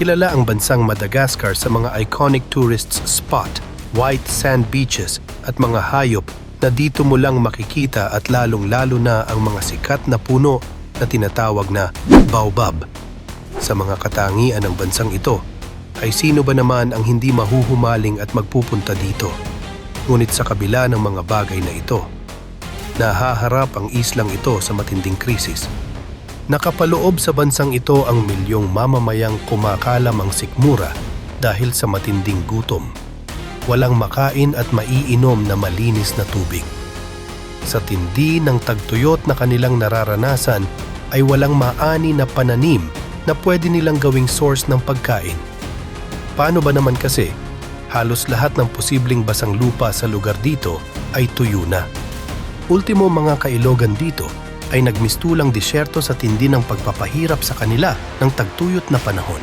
Kilala ang bansang Madagascar sa mga iconic tourist spot, white sand beaches at mga hayop na dito mo lang makikita at lalong-lalo na ang mga sikat na puno na tinatawag na baobab. Sa mga katangian ng bansang ito, ay sino ba naman ang hindi mahuhumaling at magpupunta dito? Ngunit sa kabila ng mga bagay na ito, nahaharap ang islang ito sa matinding krisis. Nakapaloob sa bansang ito ang milyong mamamayang kumakalam ang sikmura dahil sa matinding gutom. Walang makain at maiinom na malinis na tubig. Sa tindi ng tagtuyot na kanilang nararanasan ay walang maani na pananim na pwede nilang gawing source ng pagkain. Paano ba naman kasi halos lahat ng posibleng basang lupa sa lugar dito ay tuyo na. Ultimo mga kailogan dito ay nagmistulang disyerto sa tindi ng pagpapahirap sa kanila ng tagtuyot na panahon.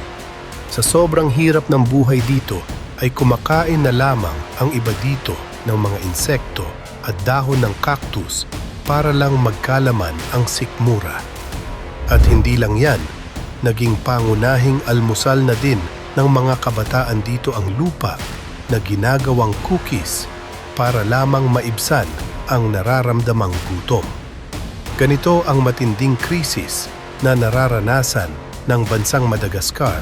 Sa sobrang hirap ng buhay dito ay kumakain na lamang ang iba dito ng mga insekto at dahon ng cactus para lang magkalaman ang sikmura. At hindi lang yan, naging pangunahing almusal na din ng mga kabataan dito ang lupa na ginagawang cookies para lamang maibsan ang nararamdamang gutom. Ganito ang matinding krisis na nararanasan ng bansang Madagascar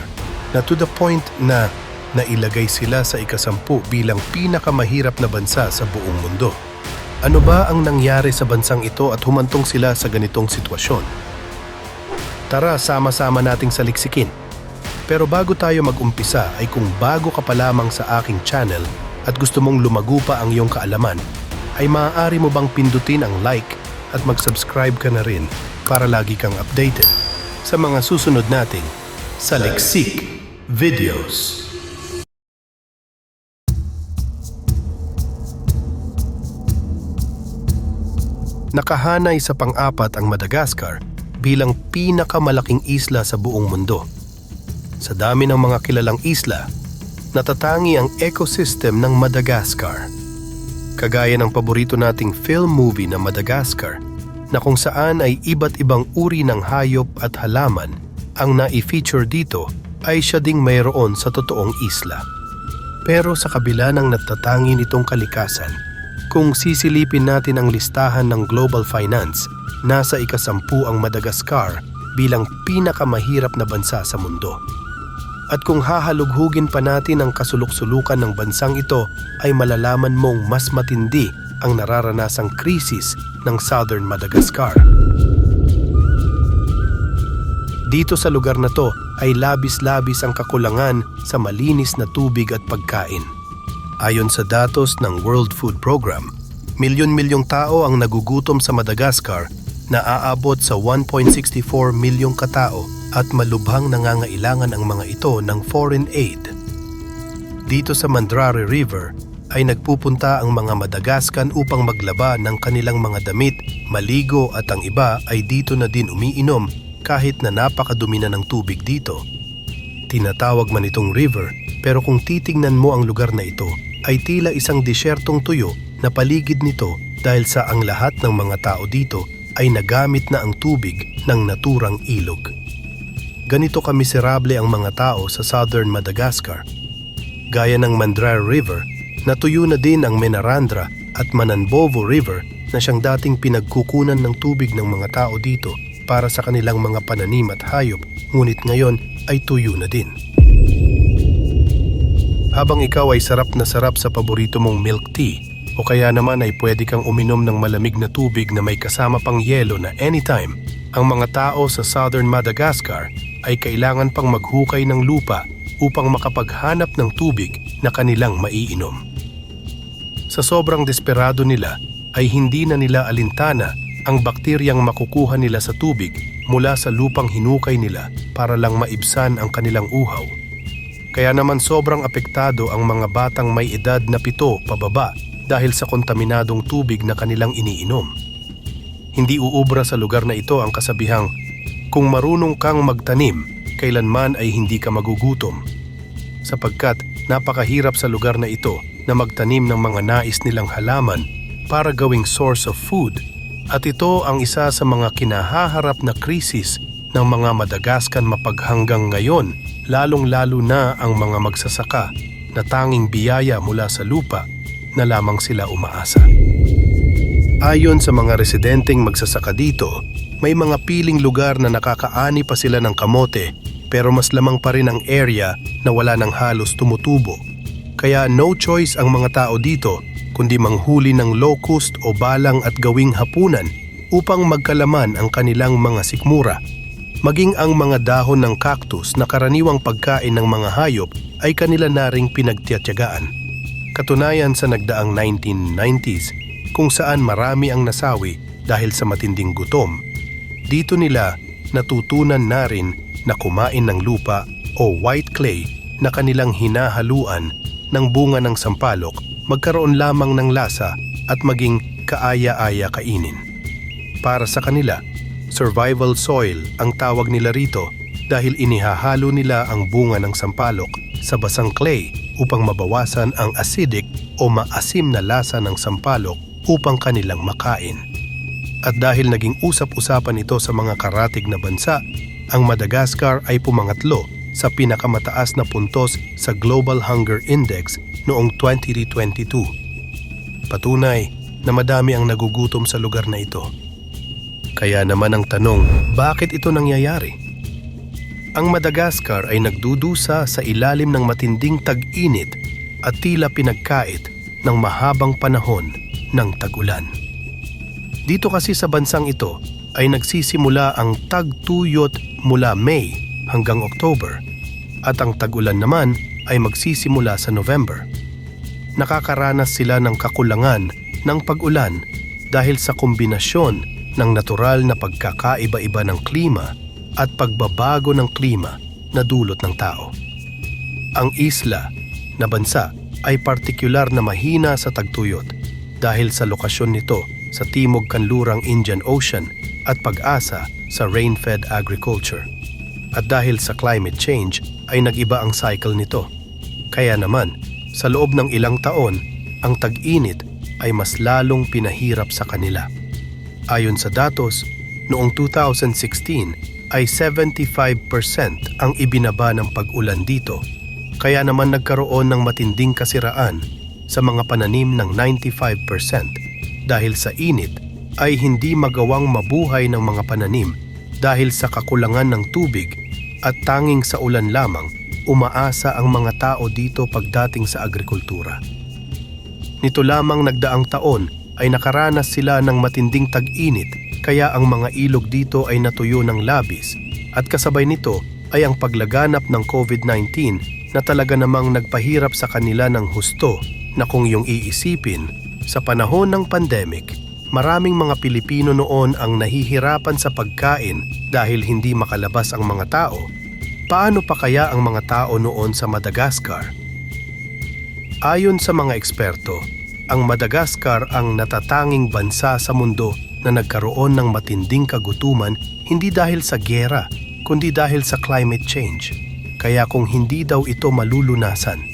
na to the point na nailagay sila sa ikasampu bilang pinakamahirap na bansa sa buong mundo. Ano ba ang nangyari sa bansang ito at humantong sila sa ganitong sitwasyon? Tara, sama-sama nating saliksikin. Pero bago tayo mag-umpisa ay kung bago ka pa lamang sa aking channel at gusto mong lumago pa ang iyong kaalaman, ay maaari mo bang pindutin ang like at mag-subscribe ka na rin para lagi kang updated sa mga susunod nating Saliksik Videos. Nakahanay sa pang-apat ang Madagascar bilang pinakamalaking isla sa buong mundo. Sa dami ng mga kilalang isla, natatangi ang ecosystem ng Madagascar. Kagaya ng paborito nating film movie na Madagascar na kung saan ay iba't ibang uri ng hayop at halaman ang nai-feature dito ay siya ding mayroon sa totoong isla. Pero sa kabila ng natatangi nitong kalikasan, kung sisilipin natin ang listahan ng global finance, nasa ikasampu ang Madagascar bilang pinakamahirap na bansa sa mundo. At kung hahalughugin pa natin ang kasulok-sulukan ng bansang ito ay malalaman mong mas matindi ang nararanasang krisis ng Southern Madagascar. Dito sa lugar na to ay labis-labis ang kakulangan sa malinis na tubig at pagkain. Ayon sa datos ng World Food Program, milyon-milyong tao ang nagugutom sa Madagascar na aabot sa 1.64 milyong katao at malubhang nangangailangan ang mga ito ng foreign aid. Dito sa Mandrare River ay nagpupunta ang mga Madagascan upang maglaba ng kanilang mga damit, maligo at ang iba ay dito na din umiinom kahit na napakadumi na ng tubig dito. Tinatawag man itong river pero kung titingnan mo ang lugar na ito ay tila isang disyertong tuyo na paligid nito dahil sa ang lahat ng mga tao dito ay nagamit na ang tubig ng naturang ilog. Ganito kamiserable ang mga tao sa southern Madagascar. Gaya ng Mandrare River, natuyo na din ang Menarandra at Mananbovo River na siyang dating pinagkukunan ng tubig ng mga tao dito para sa kanilang mga pananim at hayop ngunit ngayon ay tuyo na din. Habang ikaw ay sarap na sarap sa paborito mong milk tea o kaya naman ay pwede kang uminom ng malamig na tubig na may kasama pang yelo na anytime, ang mga tao sa southern Madagascar ay kailangan pang maghukay ng lupa upang makapaghanap ng tubig na kanilang maiinom. Sa sobrang desperado nila ay hindi na nila alintana ang bakteryang makukuha nila sa tubig mula sa lupang hinukay nila para lang maibsan ang kanilang uhaw. Kaya naman sobrang apektado ang mga batang may edad na pito pababa dahil sa kontaminadong tubig na kanilang iniinom. Hindi uubra sa lugar na ito ang kasabihang, kung marunong kang magtanim, kailanman ay hindi ka magugutom. Sapagkat napakahirap sa lugar na ito na magtanim ng mga nais nilang halaman para gawing source of food at ito ang isa sa mga kinahaharap na krisis ng mga Madagascan mapaghanggang ngayon, lalong-lalo na ang mga magsasaka na tanging biyaya mula sa lupa na lamang sila umaasa. Ayon sa mga residenteng magsasaka dito, may mga piling lugar na nakakaani pa sila ng kamote pero mas lamang pa rin ang area na wala ng halos tumutubo. Kaya no choice ang mga tao dito kundi manghuli ng locust o balang at gawing hapunan upang magkalaman ang kanilang mga sikmura. Maging ang mga dahon ng cactus na karaniwang pagkain ng mga hayop ay kanila na ring pinagtiyatyagaan. Katunayan sa nagdaang 1990s kung saan marami ang nasawi dahil sa matinding gutom. Dito nila natutunan na rin na kumain ng lupa o white clay na kanilang hinahaluan ng bunga ng sampalok magkaroon lamang ng lasa at maging kaaya-aya kainin. Para sa kanila, survival soil ang tawag nila rito dahil inihahalo nila ang bunga ng sampalok sa basang clay upang mabawasan ang acidic o maasim na lasa ng sampalok upang kanilang makain. At dahil naging usap-usapan ito sa mga karatig na bansa, ang Madagascar ay pumangatlo sa pinakamataas na puntos sa Global Hunger Index noong 2022. Patunay na madami ang nagugutom sa lugar na ito. Kaya naman ang tanong, bakit ito nangyayari? Ang Madagascar ay nagdudusa sa ilalim ng matinding tag-init at tila pinagkait ng mahabang panahon ng tag-ulan. Dito kasi sa bansang ito ay nagsisimula ang tagtuyot mula May hanggang October at ang tag-ulan naman ay magsisimula sa November. Nakakaranas sila ng kakulangan ng pag-ulan dahil sa kombinasyon ng natural na pagkakaiba-iba ng klima at pagbabago ng klima na dulot ng tao. Ang isla na bansa ay partikular na mahina sa tagtuyot dahil sa lokasyon nito sa timog kanlurang Indian Ocean at pag-asa sa rain-fed agriculture. At dahil sa climate change ay nag-iba ang cycle nito. Kaya naman, sa loob ng ilang taon, ang tag-init ay mas lalong pinahirap sa kanila. Ayon sa datos, noong 2016 ay 75% ang ibinaba ng pag-ulan dito. Kaya naman nagkaroon ng matinding kasiraan sa mga pananim ng 95% dahil sa init ay hindi magawang mabuhay ng mga pananim dahil sa kakulangan ng tubig at tanging sa ulan lamang umaasa ang mga tao dito pagdating sa agrikultura. Nito lamang nagdaang taon ay nakaranas sila ng matinding tag-init kaya ang mga ilog dito ay natuyo ng labis at kasabay nito ay ang paglaganap ng COVID-19 na talaga namang nagpahirap sa kanila ng husto na kung yung iisipin, sa panahon ng pandemic, maraming mga Pilipino noon ang nahihirapan sa pagkain dahil hindi makalabas ang mga tao Paano pa kaya ang mga tao noon sa Madagascar? Ayon sa mga eksperto, ang Madagascar ang natatanging bansa sa mundo na nagkaroon ng matinding kagutuman hindi dahil sa gera, kundi dahil sa climate change. Kaya kung hindi daw ito malulunasan,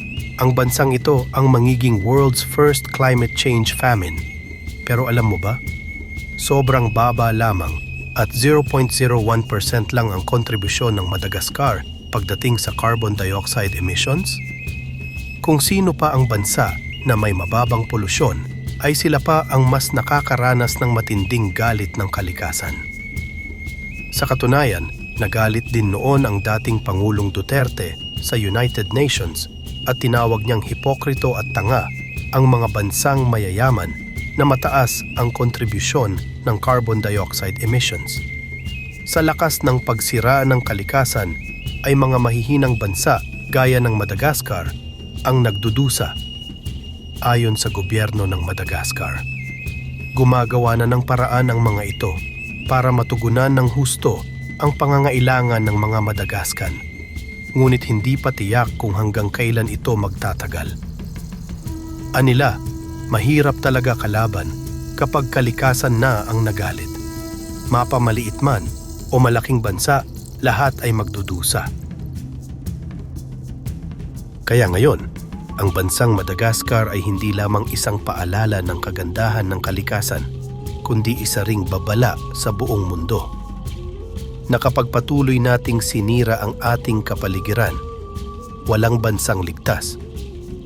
ang bansang ito ang mangiging world's first climate change famine. Pero alam mo ba? Sobrang baba lamang at 0.01% lang ang kontribusyon ng Madagascar pagdating sa carbon dioxide emissions? Kung sino pa ang bansa na may mababang polusyon, ay sila pa ang mas nakakaranas ng matinding galit ng kalikasan. Sa katunayan, nagalit din noon ang dating Pangulong Duterte sa United Nations at tinawag niyang hipokrito at tanga ang mga bansang mayayaman na mataas ang kontribusyon ng carbon dioxide emissions. Sa lakas ng pagsira ng kalikasan ay mga mahihinang bansa gaya ng Madagascar ang nagdudusa ayon sa gobyerno ng Madagascar. Gumagawa na ng paraan ang mga ito para matugunan ng husto ang pangangailangan ng mga Madagascan. Ngunit hindi pa tiyak kung hanggang kailan ito magtatagal. Anila, mahirap talaga kalaban kapag kalikasan na ang nagalit. Mapamaliit man o malaking bansa, lahat ay magdudusa. Kaya ngayon, ang bansang Madagascar ay hindi lamang isang paalala ng kagandahan ng kalikasan, kundi isa ring babala sa buong mundo. Na kapag patuloy nating sinira ang ating kapaligiran, walang bansang ligtas,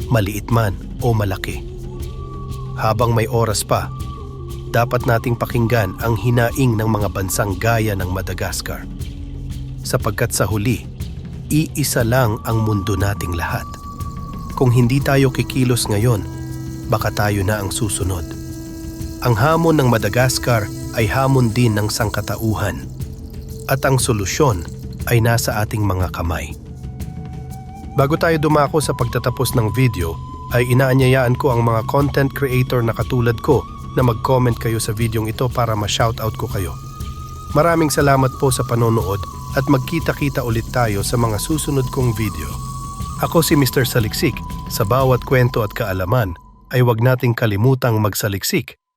maliit man o malaki. Habang may oras pa, dapat nating pakinggan ang hinaing ng mga bansang gaya ng Madagascar. Sapagkat sa huli, iisa lang ang mundo nating lahat. Kung hindi tayo kikilos ngayon, baka tayo na ang susunod. Ang hamon ng Madagascar ay hamon din ng sangkatauhan. At ang solusyon ay nasa ating mga kamay. Bago tayo dumako sa pagtatapos ng video, ay inaanyayaan ko ang mga content creator na katulad ko na mag-comment kayo sa videong ito para ma-shoutout ko kayo. Maraming salamat po sa panonood at magkita-kita ulit tayo sa mga susunod kong video. Ako si Mr. Saliksik. Sa bawat kwento at kaalaman ay wag nating kalimutang magsaliksik